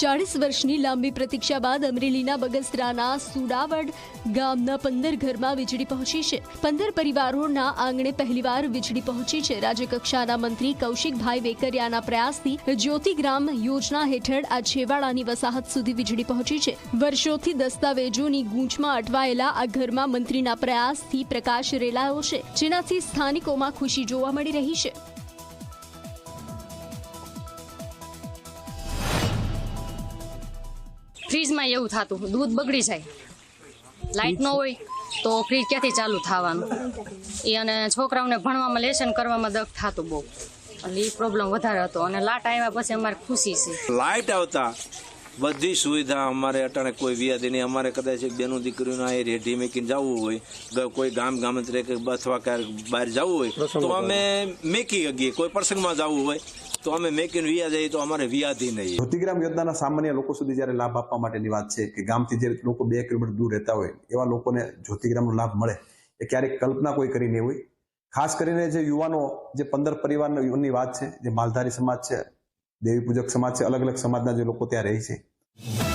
ચાળીસ વર્ષની લાંબી પ્રતીક્ષા બાદ અમરેલીના બગસરાના સુડાવડ ગામના પંદર ઘરમાં વીજળી પહોંચી છે. પંદર પરિવારોના આંગણે પહેલીવાર વીજળી પહોંચી છે. રાજ્યકક્ષાના મંત્રી કૌશિકભાઈ વેકરિયાના પ્રયાસથી જ્યોતિગ્રામ યોજના હેઠળ આ છેવાડાની વસાહત સુધી વીજળી પહોંચી છે. વર્ષોથી દસ્તાવેજોની ગૂંચમાં અટવાયેલા આ ઘરમાં મંત્રીના પ્રયાસથી પ્રકાશ રેલાયો છે. જેનાથી સ્થાનિકોમાં ખુશી જોવા મળી રહી છે. ફ્રીજમાં એવું થતું. દૂધ બગડી જાય. લાઇટ ન હોય તો ફ્રીજ ક્યાંથી ચાલુ થવાનું? એ અને છોકરાઓને ભણવામાં લેસન કરવામાં દખ થતું બહુ. એટલે એ પ્રોબ્લેમ વધારે હતો. અને લાટ આવ્યા પછી અમારે ખુશી છે. લાઇટ આવતા. બધી સુવિધા અમારે અટાણે કોઈ વ્યાધી નહીં. અમારે કદાચ એક બેનું દીકરીનું આ રેઢી મેકીને જવું હોય કોઈ ગામ ગામંત્રે કે અથવા ક્યાંક બહાર જવું હોય તો અમે મેકી શકીએ. કોઈ પ્રસંગમાં જવું હોય તો અમે મેકીને વ્યા જઈએ તો અમારે વ્યાધી નહીં. જ્યોતિગ્રામ યોજનાના સામાન્ય લોકો સુધી જ્યારે લાભ આપવા માટેની વાત છે કે ગામથી જે લોકો બે કિલોમીટર દૂર રહેતા હોય એવા લોકોને જ્યોતિગ્રામનો લાભ મળે એ ક્યારેક કલ્પના કોઈ કરી નહીં હોય. ખાસ કરીને જે યુવાનો જે પંદર પરિવારની વાત છે જે માલધારી સમાજ છે દેવી પૂજક સમાજ છે અલગ અલગ સમાજના જે લોકો ત્યાં રહે છે.